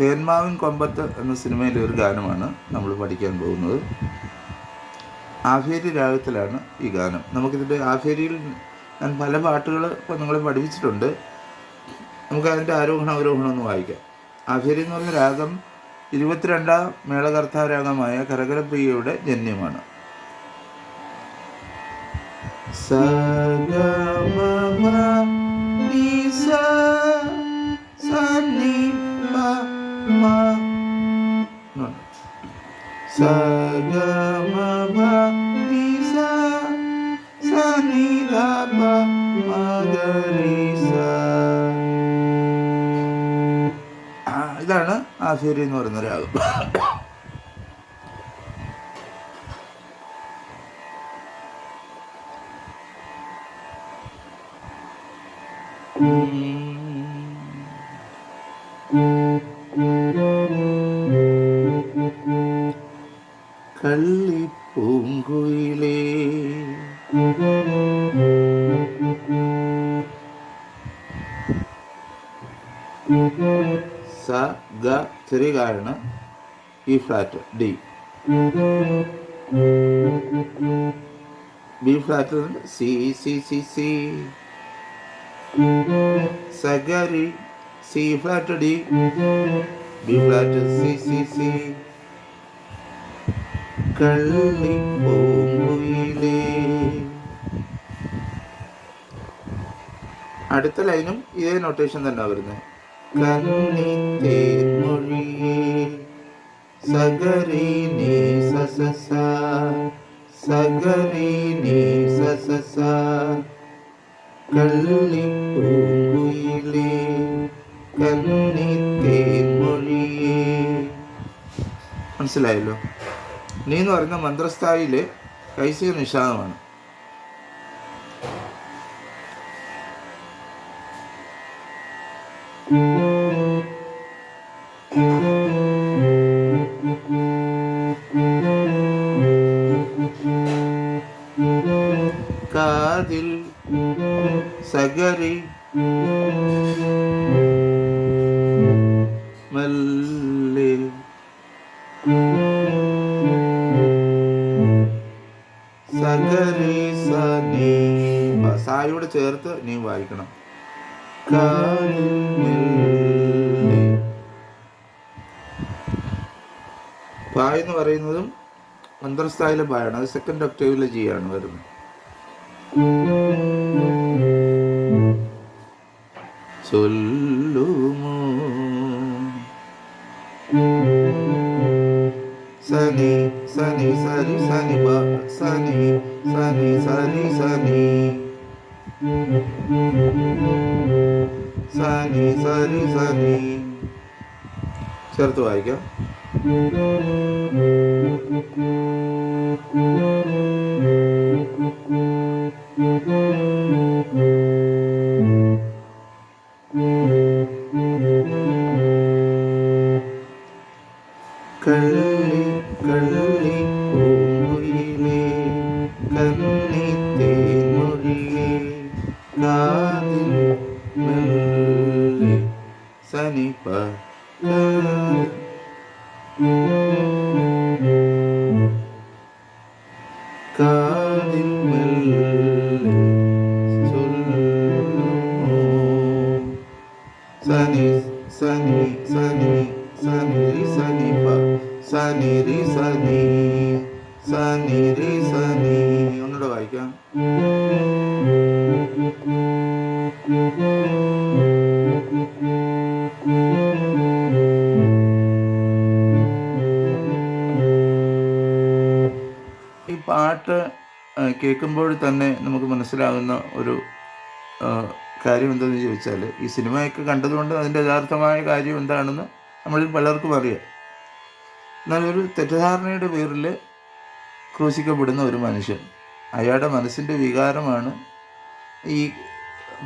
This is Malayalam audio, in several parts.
തേന്മാവിൻ കൊമ്പത്ത് എന്ന സിനിമയിലെ ഒരു ഗാനമാണ് നമ്മൾ പഠിക്കാൻ പോകുന്നത്. ആഫേരി രാഗത്തിലാണ് ഈ ഗാനം. നമുക്കിതിന്റെ ആഫേരിയിൽ ഞാൻ പല പാട്ടുകൾ ഇപ്പോൾ നിങ്ങളെ പഠിപ്പിച്ചിട്ടുണ്ട്. നമുക്ക് അതിന്റെ ആരോഹണം അവരോഹണം ഒന്ന് വായിക്കാം. ആഫേരി എന്ന് പറഞ്ഞ രാഗം ഇരുപത്തിരണ്ടാം മേളകർത്താ രാഗമായ കരകരപ്രിയയുടെ ജന്യമാണ്. സഗമ നിസ മ സഗമപ നിസ സനിധപ മഗരിസ ആ, ഇതാണ് ആഫേരി എന്ന് പറയുന്ന രാഗം കള്ളിപ്പൂങ്കുയിലേ കാരണം E flat D B flat C C C C സഗരി C flat D B flat C C C കള്ളി പൂങ്കുയിലേ. അടുത്ത ലൈനും ഇതേ നൊട്ടേഷൻ തന്നെ വരുന്നത് കന്നി തേൻമൊഴിയേ സഗരി നീ സസസ സ സ സഗരി നീ സ സ സ കള്ളി പൂങ്കുയിലേ കന്നി തേൻമൊഴിയേ മനസ്സിലായല്ലോ? നീ എന്ന് പറയുന്ന മന്ത്രസ്ഥായിലെ കൈസിക നിഷാദമാണ്. കാതിൽ നീ വായിക്കണം. പായ. എന്ന് പറയുന്നതും മന്ത്രസ്ഥായിലെ പായാണ്. അത് സെക്കൻഡ് ഒക്ടേവിലെ ജി ആണ് വരുന്നത്. ചൊല്ലുമോ? സനി സനി സനി സനി സനി സനി സരി സനി. സനി സരി സനി ചേർത്ത് വായിക്കാം കള്ളി സനി സനി സനി സനി സനി സനി രി സനി സനി രി സനി ഒന്നുകൂടെ വായിക്കാം. ഈ പാട്ട് കേൾക്കുമ്പോൾ തന്നെ നമുക്ക് മനസ്സിലാകുന്ന ഒരു കാര്യം എന്തെന്ന് ചോദിച്ചാൽ ഈ സിനിമയൊക്കെ കണ്ടതുകൊണ്ട് അതിന്റെ യഥാർത്ഥമായ കാര്യം എന്താണെന്ന് നമ്മളിൽ പലർക്കും അറിയാം. എന്നാൽ ഒരു തെറ്റിദ്ധാരണയുടെ പേരിൽ ക്രൂശിക്കപ്പെടുന്ന ഒരു മനുഷ്യൻ അയാളുടെ മനസ്സിന്റെ വികാരമാണ് ഈ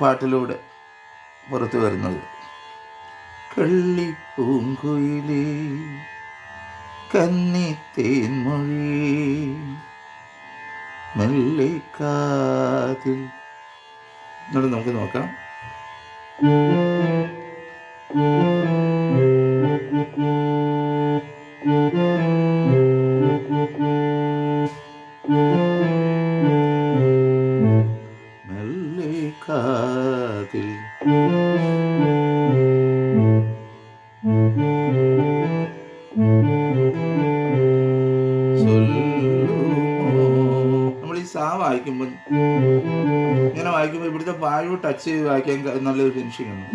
പാട്ടിലൂടെ പുറത്തു വരുന്നത്. കള്ളിപ്പൂങ്കുയിലേ കന്നിത്തേൻമൊഴി മെല്ലിക്കാതിൽ എന്നിട്ട് നമുക്ക് നോക്കാം. മെല്ലിക്കാതിൽ ടച്ച് വായിക്കാൻ നല്ലൊരു ഫിനിഷിംഗ് ആണ്.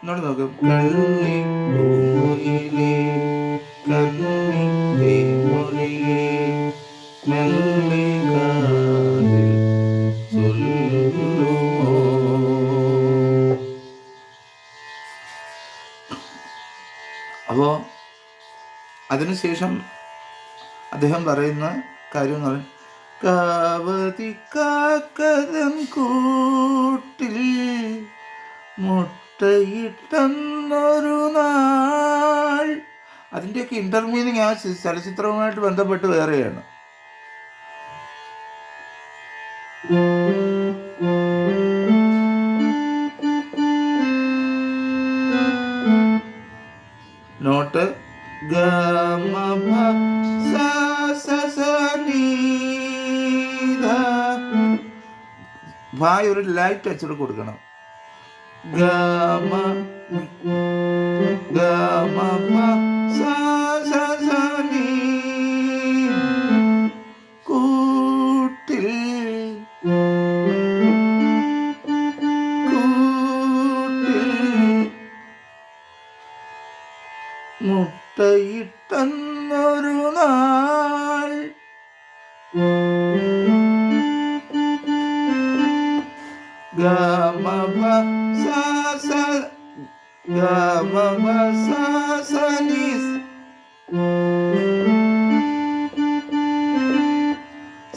എന്നോട് നോക്കാം ചൊല്ലുമോ. അപ്പോൾ അതിനുശേഷം അദ്ദേഹം പറയുന്ന കാര്യം എന്ന് പറയും കാവതി കാക്കതൻ കൂട്ടിൽ മുട്ടയിട്ടെന്നൊരു നാൾ. അതിന്റെയൊക്കെ ഇന്റർമീനിങ് ആ ചലച്ചിത്രവുമായിട്ട് ബന്ധപ്പെട്ട് വേറെയാണ്. നോട്ട് ഗമ ഭായ് ഒരു ലൈറ്റ് ടച്ച് കൊടുക്കണം. ഗമ ഗമ ഗമഭ സ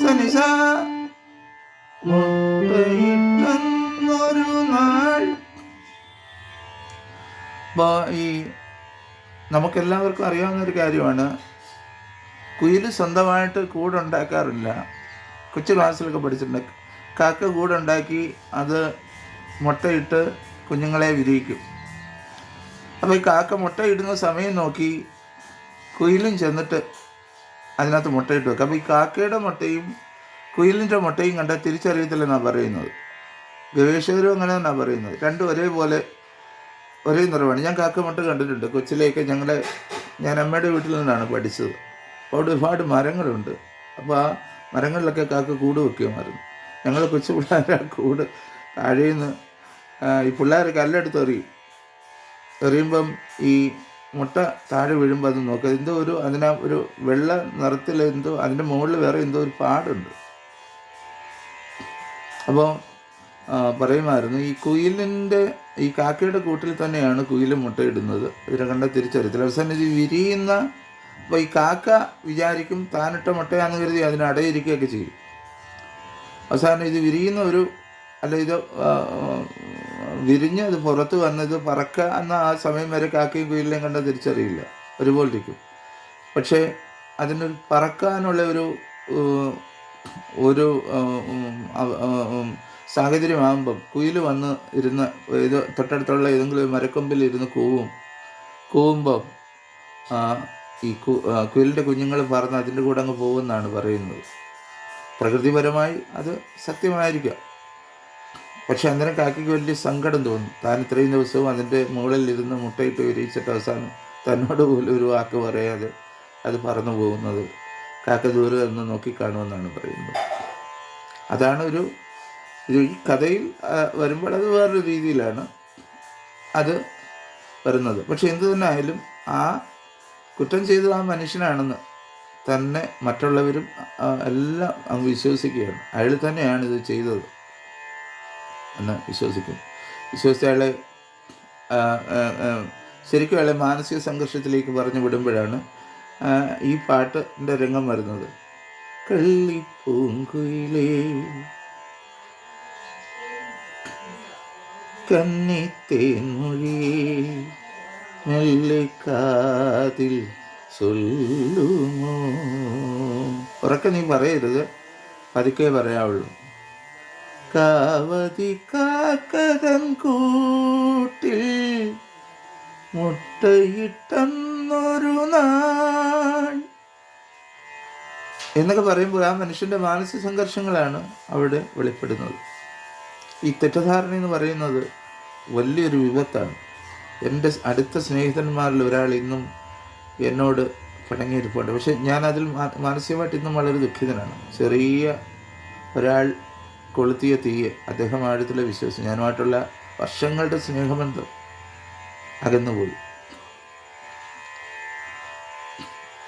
സനി സ മുട്ടയിട്ടെന്നൊരു നാൾ ഈ നമുക്കെല്ലാവർക്കും അറിയാവുന്ന ഒരു കാര്യമാണ്. കുയിൽ സ്വന്തമായിട്ട് കൂടുണ്ടാക്കാറില്ല. കൊച്ചു ക്ലാസ്സിലൊക്കെ പഠിച്ചിട്ടുണ്ട് കാക്ക കൂടുണ്ടാക്കി അത് മുട്ടയിട്ട് കുഞ്ഞുങ്ങളെ വിരിയിക്കും. അപ്പോൾ ഈ കാക്ക മുട്ടയിടുന്ന സമയം നോക്കി കുയിലും ചെന്നിട്ട് അതിനകത്ത് മുട്ടയിട്ട് വെക്കും. അപ്പോൾ ഈ കാക്കയുടെ മുട്ടയും കുയിലിന്റെ മുട്ടയും കണ്ട തിരിച്ചറിയത്തില്ലെന്നാണ് പറയുന്നത്. ഗവേഷകരും അങ്ങനെ തന്നെയാണ് പറയുന്നത്. രണ്ടും ഒരേപോലെ ഒരേ നിറമാണ് ഞാൻ കാക്ക മുട്ട കണ്ടിട്ടുണ്ട്. കൊച്ചിലേക്ക് ഞങ്ങളെ ഞാൻ അമ്മയുടെ വീട്ടിൽ നിന്നാണ് പഠിച്ചത്. അവിടെ ഒരുപാട് മരങ്ങളുണ്ട്. അപ്പോൾ ആ മരങ്ങളിലൊക്കെ കാക്ക കൂട് വെക്കുമായിരുന്നു. ഞങ്ങൾ കൊച്ചു പിള്ളേരെ കൂട് താഴേന്ന് ഈ പിള്ളേർ കല്ലെടുത്ത് എറിയും. എറിയുമ്പം ഈ മുട്ട താഴെ വീഴുമ്പോൾ അത് നോക്കുക എന്തോ ഒരു അതിനാ ഒരു വെള്ള നിറത്തിൽ എന്തോ അതിന്റെ മുകളിൽ വേറെ എന്തോ ഒരു പാടുണ്ട്. അപ്പോൾ പറയുമായിരുന്നു ഈ കുയിലിന്റെ ഈ കാക്കയുടെ കൂട്ടിൽ തന്നെയാണ് കുയിൽ മുട്ടയിടുന്നത് ഇതിനെ കണ്ട തിരിച്ചറിയത്തില്ല. അവസാനം ഇത് വിരിയുന്ന അപ്പോൾ ഈ കാക്ക വിചാരിക്കും താനിട്ട മുട്ടയാണെന്ന് കരുതി അതിന് അടയിരിക്കുകയൊക്കെ ചെയ്യും. അവസാനം ഇത് വിരിയുന്ന ഒരു അല്ല ഇത് വിരിഞ്ഞ് അത് പുറത്ത് വന്ന് ഇത് പറക്കുക എന്ന ആ സമയം വരെ കാക്കയും കുയിലിനെയും കണ്ട തിരിച്ചറിയില്ല. ഒരുപോലെ ഇരിക്കും പക്ഷേ അതിന് പറക്കാനുള്ള ഒരു ഒരു സാഹചര്യമാകുമ്പം കുയിൽ വന്ന് ഇരുന്ന് ഇത് തൊട്ടടുത്തുള്ള ഏതെങ്കിലും ഒരു മരക്കൊമ്പിൽ ഇരുന്ന് കൂവും. കൂവുമ്പം ഈ കുയിലിന്റെ കുഞ്ഞുങ്ങൾ പറന്ന് അതിന്റെ കൂടെ അങ്ങ് പോകുമെന്നാണ് പറയുന്നത്. പ്രകൃതിപരമായി അത് സത്യമായിരിക്കാം. പക്ഷെ അന്നേരം കാക്കയ്ക്ക് വലിയ സങ്കടം തോന്നും. താൻ ഇത്രയും ദിവസവും അതിന്റെ മുകളിൽ ഇരുന്ന് മുട്ടയിട്ട് വിരിയിച്ചിട്ട് അവസാനം തന്നോട് പോലും ഒരു വാക്ക് പറയാതെ അത് പറന്നു പോകുന്നത് കാക്ക ദൂരെ നിന്ന് നോക്കിക്കാണുമെന്നാണ് പറയുന്നത്. അതാണ് ഒരു ഈ കഥയിൽ വരുമ്പോൾ അത് വേറൊരു രീതിയിലാണ് അത് വരുന്നത്. പക്ഷെ എന്തു തന്നെ ആയാലും ആ കുറ്റം ചെയ്തത് ആ മനുഷ്യനാണെന്ന് തന്നെ മറ്റുള്ളവരും എല്ലാം അങ്ങ് വിശ്വസിക്കുകയാണ്. അയാൾ തന്നെയാണ് ഇത് ചെയ്തത് എന്ന് വിശ്വസിക്കുന്നു. വിശ്വസിച്ച അയാളെ ശരിക്കും അയാളെ മാനസിക സംഘർഷത്തിലേക്ക് പറഞ്ഞു വിടുമ്പോഴാണ് ഈ പാട്ടിന്റെ രംഗം വരുന്നത്. കള്ളിപ്പൂങ്കുയിലേ കന്നിത്തേൻമൊഴിയേ മെല്ലെ കാതിൽ ചൊല്ലുമോ? ഉറക്കെ നീ പറയരുത്. പതുക്കെ പറയാവുള്ളൂ. കാവതി കാക്കതൻ കൂട്ടിൽ മുട്ടയിട്ടെന്നൊരു നാൾ. എന്നൊക്കെ പറയുമ്പോൾ ആ മനുഷ്യന്റെ മാനസിക സംഘർഷങ്ങളാണ് അവിടെ വെളിപ്പെടുന്നത്. ഈ തെറ്റിദ്ധാരണ എന്ന് പറയുന്നത് വലിയൊരു വിപത്താണ്. എന്റെ അടുത്ത സ്നേഹിതന്മാരിൽ ഒരാൾ ഇന്നും എന്നോട് പിണങ്ങിയിരിപ്പുണ്ട്. പക്ഷെ മാ- മാനസികമായിട്ട് ഇന്നും വളരെ ദുഃഖിതനാണ്. ചെറിയ ഒരാൾ കൊളുത്തിയ തീയെ അദ്ദേഹം ആഴത്തിലെ വിശ്വസിച്ചു ഞാനുമായിട്ടുള്ള വർഷങ്ങളുടെ സ്നേഹബന്ധം അകന്നുപോയി.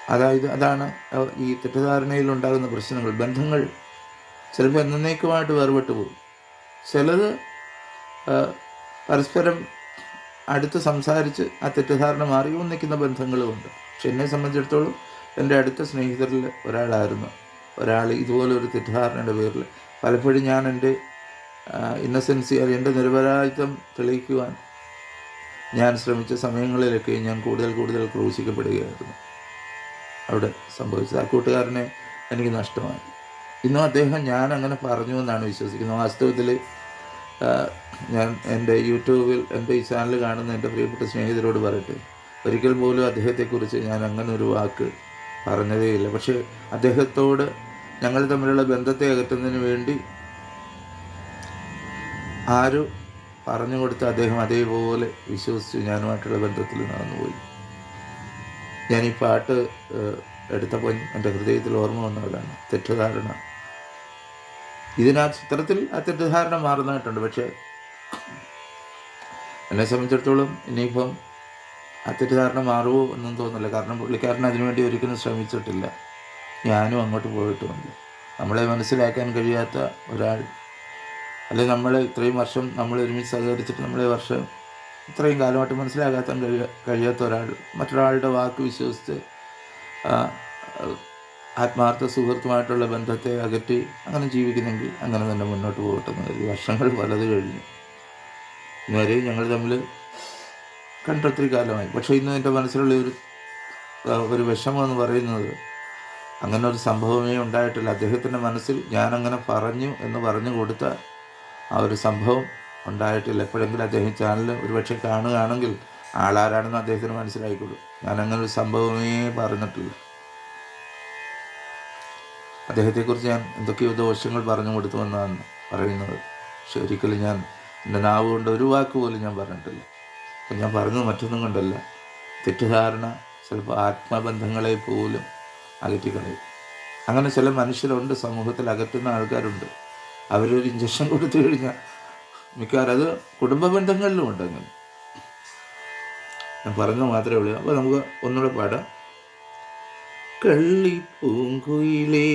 അതായത് അതാണ് ഈ തെറ്റിദ്ധാരണയിൽ ഉണ്ടാകുന്ന പ്രശ്നങ്ങൾ. ബന്ധങ്ങൾ ചിലപ്പോൾ എന്നേക്കുമായിട്ട് വേർപെട്ടു പോകും ചിലത് പരസ്പരം അടുത്ത് സംസാരിച്ച് ആ തെറ്റിദ്ധാരണ മാറി ഒന്നിക്കുന്ന ബന്ധങ്ങളുമുണ്ട്. പക്ഷെ എന്നെ സംബന്ധിച്ചിടത്തോളം എന്റെ അടുത്ത സ്നേഹിതരിൽ ഒരാളായിരുന്നു. ഒരാൾ ഇതുപോലെ ഒരു തെറ്റിദ്ധാരണയുടെ പേരിൽ പലപ്പോഴും ഞാൻ എന്റെ ഇന്നസെൻസി അല്ലെങ്കിൽ എന്റെ നിരപരാധിത്വം തെളിയിക്കുവാൻ ഞാൻ ശ്രമിച്ച സമയങ്ങളിലൊക്കെ ഞാൻ കൂടുതൽ കൂടുതൽ ക്രൂശിക്കപ്പെടുകയായിരുന്നു. അവിടെ സംഭവിച്ചത്. ആ കൂട്ടുകാരനെ എനിക്ക് നഷ്ടമായി. ഇന്നും അദ്ദേഹം ഞാൻ അങ്ങനെ പറഞ്ഞു എന്നാണ് വിശ്വസിക്കുന്നത്. വാസ്തവത്തിൽ ഞാൻ എന്റെ യൂട്യൂബിൽ എന്റെ ഈ ചാനൽ കാണുന്ന എന്റെ പ്രിയപ്പെട്ട സ്നേഹിതരോട് പറയട്ടെ. ഒരിക്കൽ പോലും അദ്ദേഹത്തെക്കുറിച്ച് ഞാൻ അങ്ങനെ ഒരു വാക്ക് പറഞ്ഞതേ ഇല്ല പക്ഷേ അദ്ദേഹത്തോട് ഞങ്ങൾ തമ്മിലുള്ള ബന്ധത്തെ അകറ്റുന്നതിന് വേണ്ടി ആരും പറഞ്ഞു കൊടുത്ത് അദ്ദേഹം അതേപോലെ വിശ്വസിച്ചു ഞാനുമായിട്ടുള്ള ബന്ധത്തിൽ നടന്നുപോയി. ഞാൻ ഈ പാട്ട് എടുത്തപ്പോൾ എന്റെ ഹൃദയത്തിൽ ഓർമ്മ വന്നവരാണ്. തെറ്റിദ്ധാരണ. ഇതിനാ ചിത്രത്തിൽ ആ തെറ്റിദ്ധാരണ മാറുന്നതായിട്ടുണ്ട്. പക്ഷേ എന്നെ സംബന്ധിച്ചിടത്തോളം ഇനിയിപ്പം ആ തെറ്റിദ്ധാരണ മാറുമോ എന്നും തോന്നുന്നില്ല. കാരണം പുള്ളിക്കാരൻ അതിനുവേണ്ടി ഒരിക്കലും ശ്രമിച്ചിട്ടില്ല. ഞാനും അങ്ങോട്ട് പോയിട്ടുമില്ല നമ്മളെ മനസ്സിലാക്കാൻ കഴിയാത്ത ഒരാൾ അല്ലെങ്കിൽ നമ്മൾ ഇത്രയും വർഷം നമ്മൾ ഒരുമിച്ച് സഹകരിച്ചിട്ട് നമ്മളെ വർഷം ഇത്രയും കാലമായിട്ട് മനസ്സിലാകാത്ത കഴിയ കഴിയാത്ത ഒരാൾ മറ്റൊരാളുടെ വാക്ക് വിശ്വസിച്ച് ആത്മാർത്ഥ സുഹൃത്തുമായിട്ടുള്ള ബന്ധത്തെ അകറ്റി അങ്ങനെ ജീവിക്കുന്നെങ്കിൽ അങ്ങനെ തന്നെ മുന്നോട്ട് പോകട്ടെ എന്ന് കരുതി. വർഷങ്ങൾ പലത് കഴിഞ്ഞു. ഇന്നുവരെ ഞങ്ങൾ തമ്മിൽ കണ്ടൊത്തിരി കാലമായി. പക്ഷേ ഇന്ന് എന്റെ മനസ്സിലുള്ള ഒരു ഒരു വിഷമം എന്ന് പറയുന്നത് അങ്ങനെ ഒരു സംഭവമേ ഉണ്ടായിട്ടില്ല. അദ്ദേഹത്തിന്റെ മനസ്സിൽ ഞാനങ്ങനെ പറഞ്ഞു എന്ന് പറഞ്ഞു കൊടുത്ത ആ ഒരു സംഭവം ഉണ്ടായിട്ടില്ല. എപ്പോഴെങ്കിലും അദ്ദേഹം ചാനൽ ഒരുപക്ഷെ കാണുകയാണെങ്കിൽ ആളാരാണെന്ന് അദ്ദേഹത്തിന് മനസ്സിലായിക്കോളൂ ഞാൻ അങ്ങനെ ഒരു സംഭവമേ പറഞ്ഞിട്ടില്ല. അദ്ദേഹത്തെക്കുറിച്ച് ഞാൻ എന്തൊക്കെയോ ദോഷങ്ങൾ പറഞ്ഞു കൊടുത്തു എന്നാണ് പറയുന്നത്. പക്ഷെ ഒരിക്കലും ഞാൻ എന്റെ നാവ് കൊണ്ട് ഒരു വാക്ക് പോലും ഞാൻ പറഞ്ഞിട്ടില്ല. ഞാൻ പറഞ്ഞത് മറ്റൊന്നും കൊണ്ടല്ല. തെറ്റിദ്ധാരണ ചിലപ്പോൾ ആത്മബന്ധങ്ങളെ പോലും അകറ്റിക്കളയും. അങ്ങനെ ചില മനുഷ്യരുണ്ട് സമൂഹത്തിൽ അകറ്റുന്ന ആൾക്കാരുണ്ട്. അവരൊരു ഇഞ്ചക്ഷൻ കൊടുത്തു കഴിഞ്ഞാൽ മിക്കവാറും അത് കുടുംബ ബന്ധങ്ങളിലും ഉണ്ട് അങ്ങനെ ഞാൻ പറഞ്ഞത് മാത്രമേ ഉള്ളൂ. അപ്പോൾ നമുക്ക് ഒന്നുകൂടെ പാടാം. കള്ളിപ്പൂങ്കുയിലേ.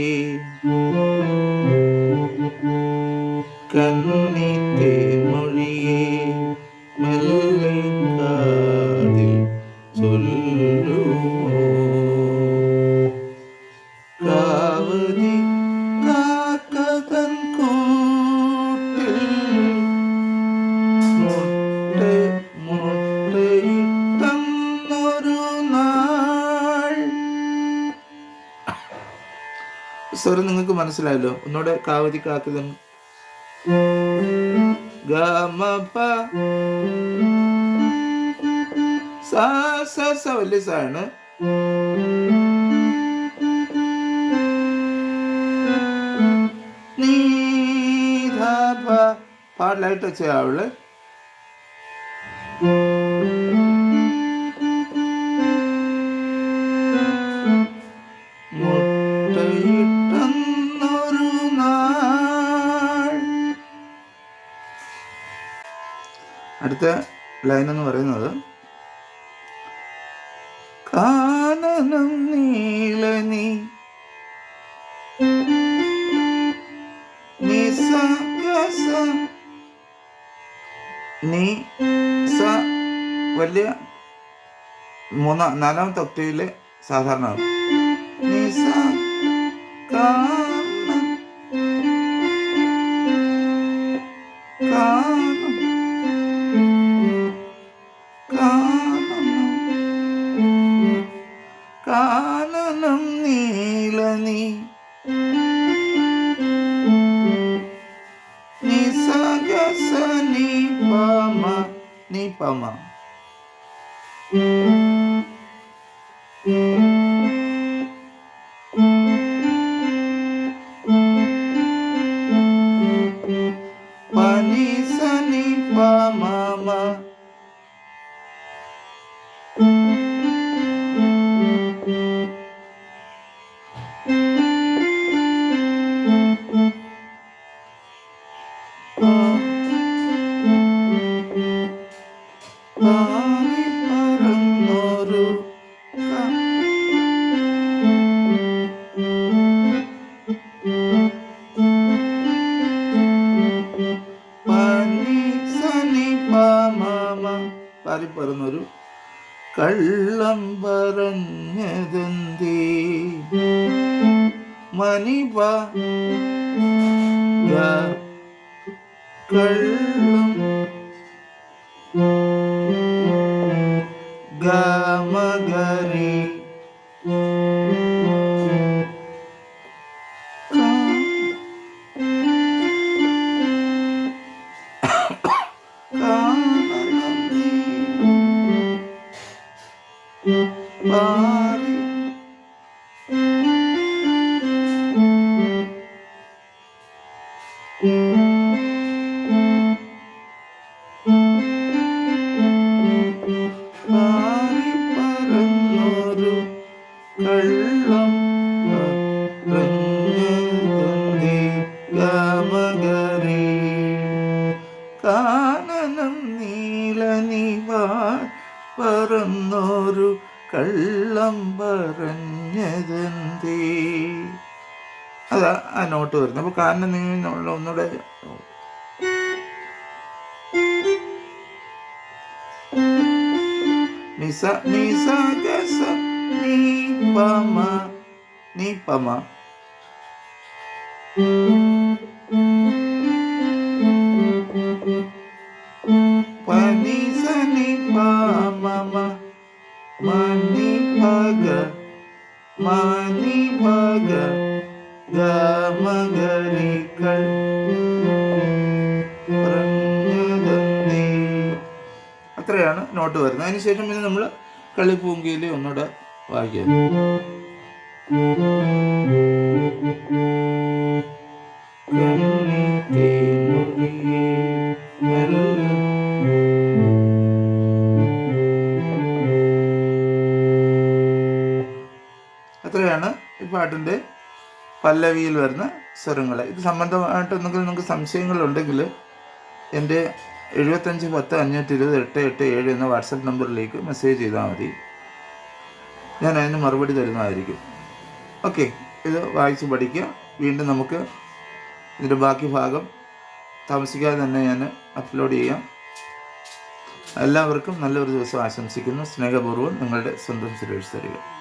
കന്നിത്തെ മൊഴിയേ സ്വരം നിങ്ങൾക്ക് മനസ്സിലായല്ലോ. ഒന്നുകൂടെ കാവതി കാത്തത് വലിയ സാണ് പാടലായിട്ട് വെച്ച അവൾ. മുട്ടയിട്ട് അടുത്ത ലൈൻ എന്ന് പറയുന്നത് കാനനം നിസകസ നീ സ വലിയ മൂന്നാം നാലാമത്തെ ഒക്ടേവിലെ സാധാരണ കാണും കള്ളം. നോട്ട് വരുന്നത് അപ്പോൾ നിങ്ങൾ നീന്നുള്ള ഒന്നുകൂടെ നീ പമ നീ പമ. അതിനുശേഷം പിന്നെ നമ്മൾ കളിപ്പൂങ്കിയിൽ ഒന്നുകൂടെ വായിക്കാം അത്രയാണ് ഈ പാട്ടിന്റെ പല്ലവിയിൽ വരുന്ന സ്വരങ്ങൾ ഇത് സംബന്ധമായിട്ട് എന്തെങ്കിലും നിങ്ങൾക്ക് സംശയങ്ങളുണ്ടെങ്കിൽ എന്റെ എഴുപത്തഞ്ച് പത്ത് അഞ്ഞൂറ്റി ഇരുപത് എട്ട് എട്ട് ഏഴ് എന്ന വാട്സപ്പ് നമ്പറിലേക്ക് മെസ്സേജ് ചെയ്താൽ മതി. ഞാൻ അതിന് മറുപടി തരുന്നതായിരിക്കും. ഓക്കെ ഇത് വായിച്ച് പഠിക്കുക. വീണ്ടും നമുക്ക് ഇതിന്റെ ബാക്കി ഭാഗം താമസിക്കാതെ തന്നെ ഞാൻ അപ്ലോഡ് ചെയ്യാം. എല്ലാവർക്കും നല്ലൊരു ദിവസം ആശംസിക്കുന്നു. സ്നേഹപൂർവം നിങ്ങളുടെ സ്വന്തം സുരേഷ് തരിക